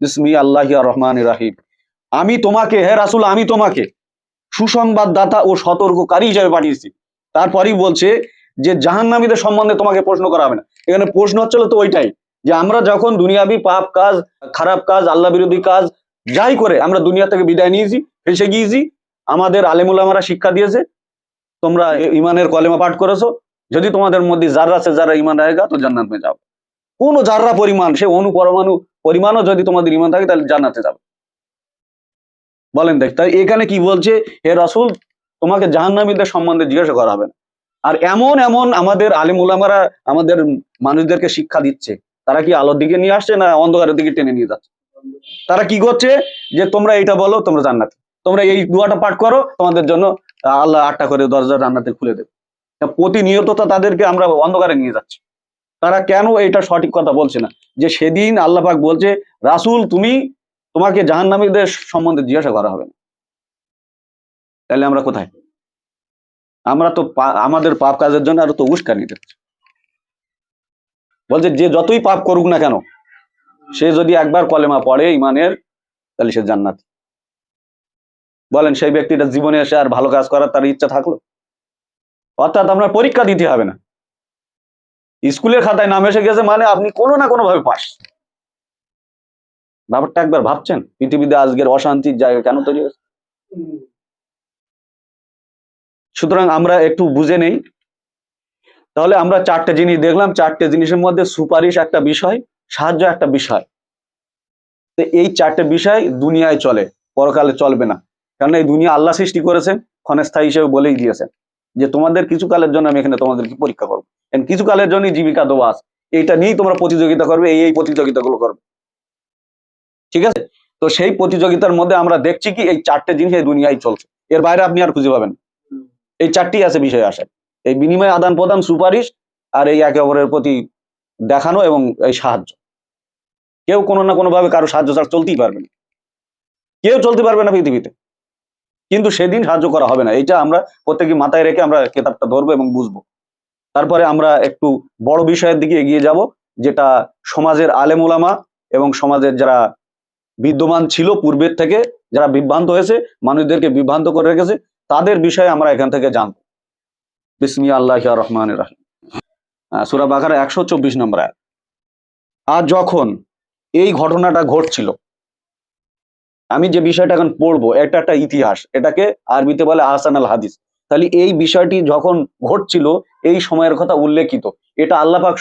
ইসমি আল্লাহিয়া রহমান রাহিম। আমি তোমাকে, হে রাসুল, আমি তোমাকে সুসংবাদ দাতা ও সতর্ককারী হিসাবে পাঠিয়েছি। তারপরেই বলছে যে জাহান্নামীদের সম্বন্ধে তোমাকে প্রশ্ন করা হবে না। এখানে প্রশ্ন হচ্ছিল তো ওইটাই যে আমরা যখন দুনিয়াবি পাপ কাজ, খারাপ কাজ, আল্লাহ বিরোধী কাজ, যাই করে আমরা দুনিয়া থেকে বিদায় নিয়েছি, ফেসে গিয়েছি, আমাদের আলেমুলামারা শিক্ষা দিয়েছে, তোমরা ইমানের কলেমা পাঠ করেছ, যদি তোমাদের মধ্যে যারা আছে, যারা ইমান রায়গা তো জান্নাত মে যাবে কোনো যাররা পরিমাণ, সে অনুপরমাণু পরিমাণও যদি তোমাদের ইমান থাকে, তাহলে জান্নাতে যাবে। বলেন দেখ, তাই এখানে কি বলছে, হে রাসূল, তোমাকে জাহান্নামীদের সম্বন্ধে জিজ্ঞাসা করা হবে আর এমন এমন আমাদের আলিম উলামারা, আমাদের মানুষদেরকে শিক্ষা দিচ্ছে। তারা কি আলোর দিকে নিয়ে আসছে না অন্ধকারের দিকে টেনে নিয়ে যাচ্ছে? তারা কি করছে যে, তোমরা এইটা বলো, তোমরা জান্নাতে। তোমরা এই দুয়াটা পাঠ করো, তোমাদের জন্য আল্লাহ আটটা করে দরজা জান্নাতে খুলে দেবে। প্রতিনিয়ত তাদেরকে আমরা অন্ধকারে নিয়ে যাচ্ছি। তারা কেন এটা সঠিক কথা বলছে না? যে সেদিন আল্লাহ পাক বলছে, রাসূল, তুমি তোমাকে জাহান্নামীদের সম্বন্ধে জিজ্ঞাসা করা হবে তাহলে আমরা কোথায়? আমরা তো আমাদের পাপ কাজের জন্য আরও তো উস্কানি দিচ্ছে বলছে, যে যতই পাপ করুক না কেন, সে যদি একবার কলেমা পড়ে ইমানের, তাহলে সে জান্নাত। বলেন, সেই ব্যক্তিটা জীবনে এসে আর ভালো কাজ করার তার ইচ্ছা থাকল? অর্থাৎ আমরা পরীক্ষা দিতে হবে না। স্কুলের খাতায় নাম এসে গেছে মানে আপনি কোনো না কোনো ভাবে পাস। ব্যাপারটা একবার ভাবছেন? পৃথিবীতে আজকের অশান্তির জায়গা কেন তৈরি হয়েছে? সুতরাং আমরা একটু বুঝে নেই। তাহলে আমরা চারটে জিনিস দেখলাম। চারটে জিনিসের মধ্যে সুপারিশ একটা বিষয়, সাহায্য একটা বিষয়। তো এই চারটে বিষয় দুনিয়ায় চলে, পরকালে চলবে না। কারণ এই দুনিয়া আল্লাহ সৃষ্টি করেছেন, ক্ষণস্থায়ী হিসেবে বলেই দিয়েছেন যে তোমাদের কিছু কালের জন্য আমি এখানে তোমাদেরকে পরীক্ষা করব। কিছু কালের জন্য জীবিকা আছে এইটা নিয়েই তোমরা প্রতিযোগিতা করবে, এই এই প্রতিযোগিতাগুলো করবে। ঠিক আছে? তো সেই প্রতিযোগিতার মধ্যে আমরা দেখছি কি, এই চারটে জিনিস এই দুনিয়ায় চলছে। এর বাইরে আপনি আর খুঁজে পাবেন এই চারটি আছে বিষয় আসে এই বিনিময় আদান প্রদান, সুপারিশ আর এই একে অপরের প্রতি দেখানো এবং এই সাহায্য। কেউ কোনো না কোনোভাবে কারও সাহায্য ছাড়া চলতেই পারবে না। কেউ চলতে পারবে না পৃথিবীতে। কিন্তু সেদিন সাহায্য করা হবে না। এটা আমরা প্রত্যেকে মাথায় রেখে আমরা কেতাবটা ধরবো এবং বুঝব। তারপরে আমরা একটু বড় বিষয়ের দিকে এগিয়ে যাব, যেটা সমাজের আলেম ওলামা এবং সমাজের যারা বিদ্যমান ছিল পূর্বের থেকে, যারা বিভ্রান্ত হয়েছে, মানুষদেরকে বিভ্রান্ত করে রেখেছে, তাদের বিষয়ে আমরা এখান থেকে জানব। বিসমিয়া আল্লাহ রহমান রাহিম সুরা বাকার একশো চব্বিশ নম্বর। আর যখন এই ঘটনাটা ঘটছিল, আমি যে বিষয়টা এখন পড়ব, এটা একটা ইতিহাস, এটাকে আরবিতে বলে আহসান আল হাদিস। তাহলে এই বিষয়টি যখন ঘটছিল, এই সময়ের কথা উল্লেখিত। এটা আল্লাপাক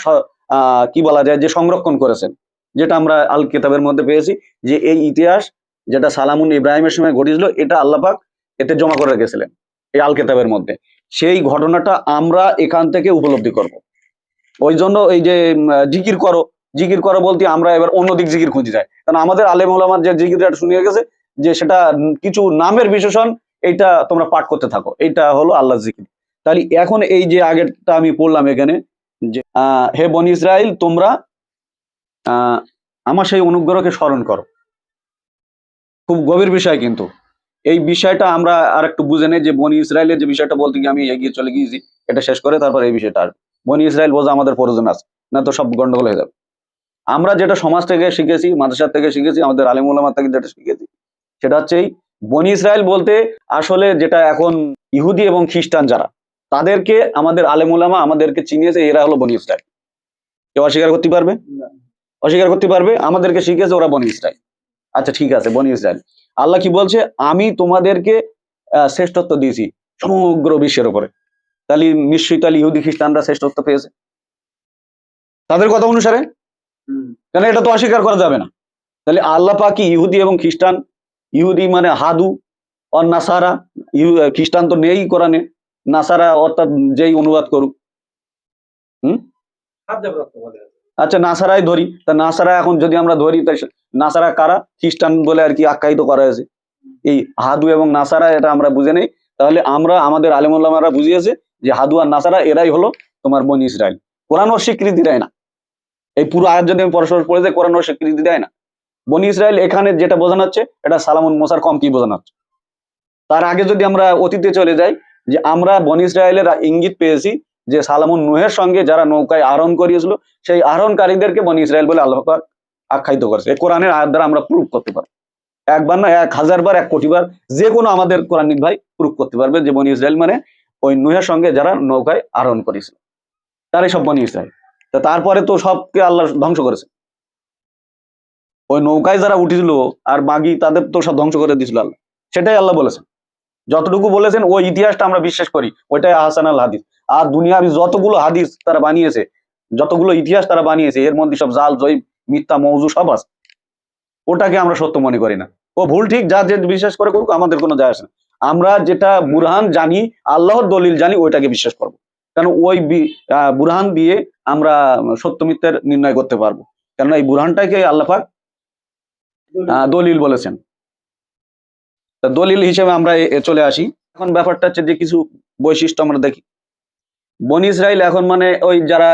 কি বলা যায় যে সংরক্ষণ করেছেন। যেটা আমরা আল কিতাবের মধ্যে পেয়েছি যে এই ইতিহাস যেটা সালামুন ইব্রাহিমের সময় ঘটেছিল এটা আল্লাপাক এতে জমা করে রেখেছিলেন এই আল কিতাবের মধ্যে। সেই ঘটনাটা আমরা এখান থেকে উপলব্ধি করব। ওই জন্য এই যে জিকির করো জিকির করো বলতে আমরা এবার অন্য দিক জিকির খুঁজে যাই কারণ আমাদের আলেম ওলামার যে জিকিরটা শুনিয়ে গেছে যে সেটা কিছু নামের বিশেষণ এইটা তোমরা পাঠ করতে থাকো। এটা হলো আল্লাহ জিকির। তাহলে এখন এই যে আগেরটা আমি পড়লাম এখানে যে হে বন ইসরাইল, তোমরা আমার সেই অনুগ্রহকে স্মরণ করো। খুব গভীর বিষয় কিন্তু। এই বিষয়টা আমরা আর একটু বুঝে নেই যে বনি ইসরায়েলের যে বিষয়টা বলতে গিয়ে আমি এগিয়ে চলে গিয়েছি, এটা শেষ করে তারপর এই বিষয়টা আসবে। বনি ইসরায়েল বোঝা আমাদের প্রয়োজন আছে, না তো সব গন্ডগোল হয়ে যাবে। আমরা যেটা সমাজ থেকে শিখেছি মাদ্রাসার থেকে শিখেছি, আমাদের আলিম উলামা থেকে যেটা শিখেছি, সেটা হচ্ছে এই বনি ইসরায়েল বলতে আসলে যেটা এখন ইহুদি এবং খ্রিস্টান যারা তাদেরকে আমাদের আলেম উলামা আমাদেরকে চিনিয়েছে এরা হলো বনি ইসরায়েল। কেউ অস্বীকার করতে পারবে? অস্বীকার করতে পারবে? আমাদেরকে শিখেছে ওরা বনি ইসরায়েল। আচ্ছা ঠিক আছে বনি ইসরায়েল। আল্লাহ কি বলছে? আমি তোমাদেরকে আহ, শ্রেষ্ঠত্ব দিয়েছি সমগ্র বিশ্বের উপরে। তাহলে নিশ্চয়ই তাহলে ইহুদি খ্রিস্টানরা শ্রেষ্ঠত্ব পেয়েছে? তাদের কথা অনুসারে? কেন এটা তো অস্বীকার করা যাবে না? তাহলে আল্লাহ পাকি ইহুদি এবং খ্রিস্টান ইহুদি মানে হাদু আর নাসারা খ্রিস্টান তো নেই কোরআনে। নাসারা অর্থাৎ যেই অনুবাদ করুক। হম? আচ্ছা নাসারাই ধরি। তা নাসারা এখন যদি আমরা ধরি তাই নাসারা কারা? খ্রিস্টান বলে আর কি আখ্যায়িত করা হয়েছে। এই হাদু এবং নাসারা, এটা আমরা বুঝে নেই। তাহলে আমরা, আমাদের আলেমুল্লামারা বুঝিয়েছে যে হাদু আর নাসারা, এরাই হলো তোমার বনি ইসরায়েল কোরআন স্বীকৃতি দেয় না। এই পুরো আয়াত যদি আমি পরস্পর পড়ে যাই কোরআন স্বীকৃতি দেয় না। বনি ইসরায়েল এখানে যেটা বোঝানো হচ্ছে এটা সালামুন মোসার কম কি বোঝানো হচ্ছে তার আগে যদি আমরা অতীতে চলে যাই, যে আমরা বনি ইসরায়েলের ইঙ্গিত পেয়েছি যে সালামুন নুহের সঙ্গে যারা নৌকায় আরোহণ করিয়েছিল, সেই আরোহণকারীদেরকে বনি ইসরায়েল বলে আল্লাহ আখ্যায়িত করেছে। কোরআনের আয়াত দ্বারা আমরা প্রুফ করতে পারব। একবার না, এক হাজার বার, এক কোটি বার, যে কোনো আমাদের কোরআনিক ভাই প্রুফ করতে পারবে যে বনি ইসরায়েল মানে ওই নুহের সঙ্গে যারা নৌকায় আরোহণ করেছিল। তারাই সব বনি ইসরায়েল। তারপরে তো সবকে আল্লাহ ধ্বংস করেছে। ওই নৌকায় যারা উঠেছিল আর বাগি তাদের তো সব ধ্বংস করে দিয়েছিল আল্লাহ। সেটাই আল্লাহ বলেছেন। যতটুকু বলেছেন ওই ইতিহাসটা আমরা বিশ্বাস করি। ওইটাই আহসান আল হাদিস। আর দুনিয়ার যতগুলো হাদিস তারা বানিয়েছে যতগুলো ইতিহাস তারা বানিয়েছে এর মধ্যে সব জাল জয়ী মিথ্যা মৌজু সব আছে। ওটাকে আমরা সত্য মনে করি না। ও ভুল ঠিক যা যে বিশ্বাস করে করুক আমাদের কোনো যায় আসে না। আমরা যেটা বুরহান জানি আল্লাহর দলিল জানি ওইটাকে বিশ্বাস করব। কারণ ওই বুরহান দিয়ে আমরা সত্য মিথ্যের নির্ণয় করতে পারব। কেননা এই বুরহানটাকে আল্লাহ পাক আহ, দলিল বলেছেন। দলিল হিসেবে আমরা চলে আসি। এখন ব্যাপারটা হচ্ছে যে কিছু বৈশিষ্ট্য আমরা দেখি। বনি ইসরায়েল এখন মানে ওই যারা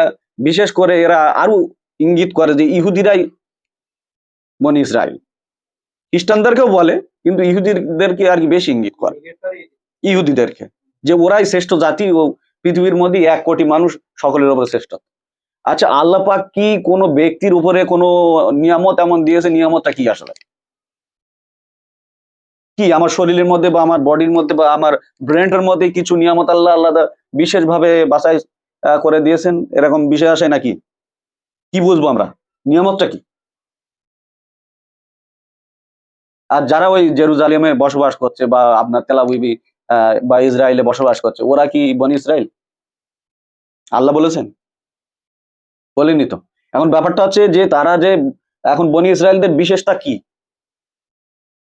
বিশেষ করে এরা আরও ইঙ্গিত করে যে ইহুদিরাই বনি ইসরায়েল খ্রিস্টানদেরকেও বলে, কিন্তু ইহুদিদেরকে আর কি বেশি ইঙ্গিত করে? ইহুদিদেরকে। যে ওরাই শ্রেষ্ঠ জাতি ও পৃথিবীর মধ্যে এক কোটি মানুষ সকলের উপরে শ্রেষ্ঠ আচ্ছা আল্লাহ পাক কি কোনো ব্যক্তির উপরে কোনো নিয়ামত এমন দিয়েছে? নিয়ামতটা কি আসলে? কি আমার শরীরের মধ্যে বা আমার বডির মধ্যে বা আমার ব্রেনের মধ্যে কিছু নিয়ামত আল্লাহ আল্লাদা বিশেষভাবে বাছাই করে দিয়েছেন? এরকম বিষয় আসে নাকি? কি বুঝব আমরা? নিয়ামতটা কি? আর যারা ওই জেরুজালেমে বসবাস করছে বা আপনার তেলাবিবি বা ইসরায়েলে বসবাস করছে, ওরা কি বন ইসরায়েল? আল্লাহ বলেছেন? বলেনি তো। এখন ব্যাপারটা হচ্ছে যে তারা যে এখন বনি ইসরায়েলদের বিশেষটা কি?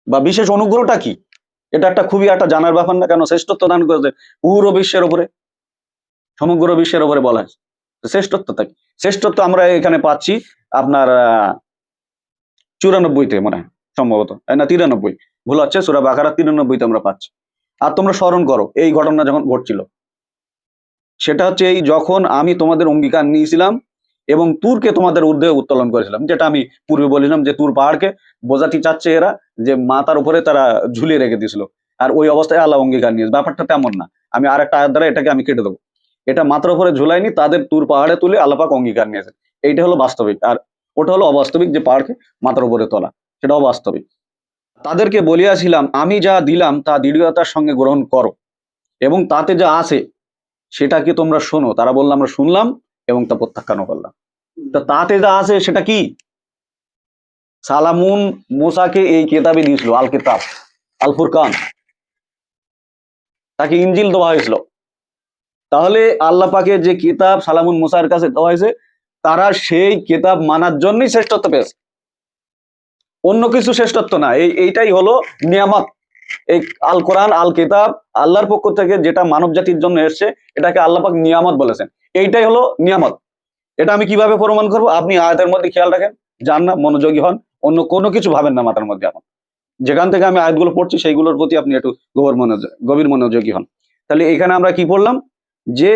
বা বিশেষ অনুগ্রহটা কি? এটা একটা খুবই একটা জানার ব্যাপার না, কেন শ্রেষ্ঠত্ব দান করেছে পুরো বিশ্বের উপরে? সমগ্র বিশ্বের উপরে বলা হয়েছে। শ্রেষ্ঠত্বটা কি? শ্রেষ্ঠত্ব আমরা এখানে পাচ্ছি আপনার চুরানব্বইতে মনে হয়, সম্ভবত। না? তিরানব্বই। ভুল হচ্ছে, সুরা বাকারা তিরানব্বইতে আমরা পাচ্ছি। আর তোমরা স্মরণ করো, এই ঘটনা যখন ঘটছিল, সেটা হচ্ছে এই যখন আমি তোমাদের অঙ্গীকার নিয়েছিলাম এবং তুরকে তোমাদের ঊর্ধ্বে উত্তোলন করেছিলাম, যেটা আমি পূর্বে বলেছিলাম যে তুর পাহাড়কে বোঝাতে চাচ্ছে এরা যে মাতার উপরে তারা ঝুলিয়ে রেখে দিয়েছিল। আর ওই অবস্থায় আল্লাহ অঙ্গীকার নিয়েছে। ব্যাপারটা তেমন না। আমি আর একটা দ্বারা এটাকে আমি কেটে দেবো। এটা মাথার উপরে ঝুলাইনি তাদের তুর পাহাড়ে তুলে আল্লাপাক অঙ্গীকার নিয়েছে এইটা হলো বাস্তবিক। আর ওটা হলো অবাস্তবিক যে পাহাড়কে মাথার উপরে তোলা। সেটা অবাস্তবিক। তাদেরকে বলিয়াছিলাম, আমি যা দিলাম, তা দৃঢ়তার সঙ্গে গ্রহণ করো। এবং তাতে যা আছে, সেটাকে তোমরা শোনো। তারা বললাম আমরা শুনলাম এবং তা প্রত্যাখ্যান করলাম। তাতে যা আছে সেটা কি? সালামুন মুসাকে এই কেতাবে দিয়েছিল আল কিতাব আল ফুরকান তাকে ইঞ্জিল দেওয়া হয়েছিল। তাহলে আল্লাহ পাকে যে কিতাব সালামুন মুসার কাছে দেওয়া হয়েছে, তারা সেই কিতাব মানার জন্যই শ্রেষ্ঠত্ব পেয়েছে। অন্য কিছু শ্রেষ্ঠত্ব না, এই, এইটাই হলো নিয়ামত। এই আল কোরআন আল কিতাব আল্লাহর পক্ষ থেকে যেটা মানব জাতির জন্য এসছে, এটাকে আল্লাহ পাক নিয়ামত বলেছেন। এইটাই হলো নিয়ামত। এটা আমি কীভাবে প্রমাণ করব? আপনি আয়াতের মধ্যে খেয়াল রাখেন, যান না, মনোযোগী হন, অন্য কোনো কিছু ভাবেন না মাথার মধ্যে এখন যেখান থেকে আমি আয়াতগুলো পড়ছি, সেইগুলোর প্রতি আপনি একটু গভীর মনোযোগ গভীর মনোযোগী হন। তাহলে এখানে আমরা কি পড়লাম? যে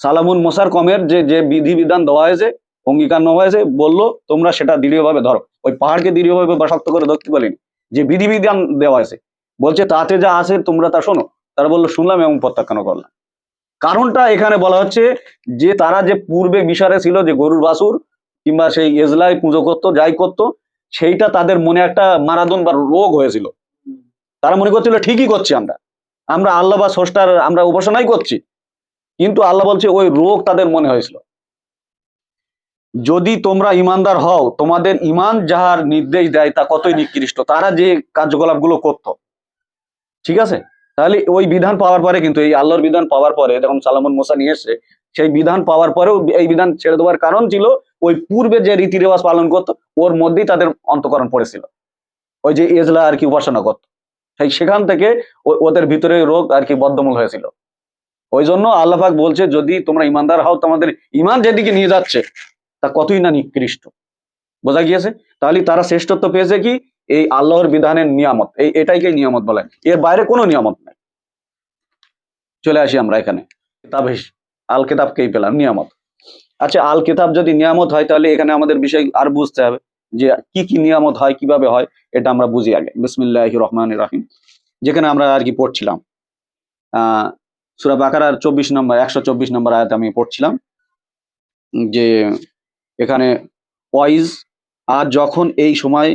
সালামুন মোসার কমের যে যে বিধি বিধান দেওয়া হয়েছে, অঙ্গীকার নেওয়া হয়েছে, বলল, তোমরা সেটা দৃঢ়ভাবে ধরো। ওই পাহাড়কে দৃঢ়ভাবে বা শক্ত করে ধরতে বলিনি। যে বিধি বিধান দেওয়া হয়েছে, বলছে, তাতে যা আছে তোমরা তা শোনো। তারা বলল, শুনলাম এবং প্রত্যাখ্যান করলাম। কারণটা এখানে বলা হচ্ছে যে তারা যে পূর্বে মিশরে ছিল যে গরুর বাছুর কিংবা সেই এজলাই পুজো করতো, যাই করতো, সেইটা তাদের মনে একটা মারাদন বা রোগ হয়েছিল। তারা মনে করছিল ঠিকই করছি আমরা। আমরা আল্লাহ বা স্রষ্টার আমরা উপাসনাই করছি। কিন্তু আল্লাহ বলছে ওই রোগ তাদের মনে হয়েছিল। যদি তোমরা ইমানদার হও, তোমাদের ইমান যাহার নির্দেশ দেয় তা কতই নিকৃষ্ট। তারা যে কার্যকলাপগুলো করত। ঠিক আছে? তাহলে ওই বিধান পাওয়ার পরে কিন্তু এই আল্লাহর বিধান পাওয়ার পরে, যখন সালামন মোসা নিয়ে এসছে, সেই বিধান পাওয়ার পরেও এই বিধান ছেড়ে দেওয়ার কারণ ছিল ওই পূর্বে যে রীতি রেওয়াজ পালন করতো, ওর মধ্যেই তাদের অন্তকরণ পড়েছিল। ওই যে এজলা আর কি উপাসনা করতো। সেই সেখান থেকে ওদের ভিতরে রোগ আর কি বদ্ধমূল হয়েছিল। ওই জন্য আল্লাহাক বলছে, যদি তোমরা ইমানদার হও, তোমাদের ইমান যেদিকে নিয়ে যাচ্ছে, তা কতই না নিকৃষ্ট। বোঝা গিয়েছে? তাহলে তারা শ্রেষ্ঠত্ব পেয়েছে কি? এই আল্লাহর বিধানের নিয়ামত, এই এটাইকে নিয়ামত বলে। এর বাইরে কোনো নিয়ামত নাই। চলে আসি আমরা এখানে। কিতাব আল কিতাবকেই পেলাম? নিয়ামত। আচ্ছা আল কিতাব যদি নিয়ামত হয়, তাহলে এখানে আমাদের বিষয় আর বুঝতে হবে যে কি কি নিয়ামত হয়, কীভাবে হয়, এটা আমরা বুঝি আগে। বিসমিল্লাহ রহমান রাহিম। যেখানে আমরা আর কি পড়ছিলাম। আহ সুরা বাকারার চব্বিশ নম্বর, একশো চব্বিশ নম্বর আয়াত আমি পড়ছিলাম যে এখানে, ওয়াইজ, আর যখন এই সময়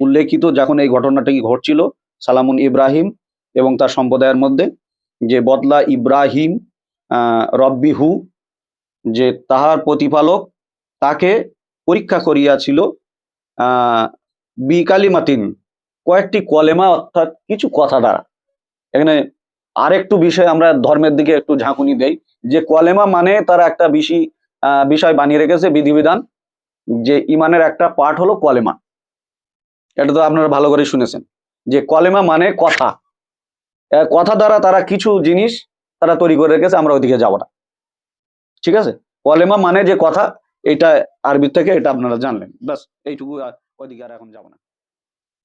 উল্লেখিত যখন এই ঘটনাটি ঘটছিল সালামুন ইব্রাহিম এবং তার সম্প্রদায়ের মধ্যে যে বদলা ইব্রাহিম আহ, রব্বিহু যে তাহার প্রতিপালক তাকে পরীক্ষা করিয়াছিল বিকালিমাতিন কয়েকটি কলেমা অর্থাৎ কিছু কথা দ্বারা। এখানে আরেকটু বিষয় আমরা ধর্মের দিকে একটু ঝাঁকুনি দেই যে কলেমা মানে তারা একটা বেশি বিষয় বানিয়ে রেখেছে বিধিবিধান যে ইমানের একটা পার্ট হলো কলেমা। এটা তো আপনারা ভালো করে শুনেছেন, যে কলেমা মানে কথা। কথা দ্বারা তারা কিছু জিনিস তারা তৈরি করে রেখেছে, আমরা ওইদিকে যাব না। ঠিক আছে? কলেমা মানে যে কথা, এটা আরবি থেকে এটা আপনারা জানলেন। ব্যাস, এইটুকু ওইদিকে আর এখন যাব না।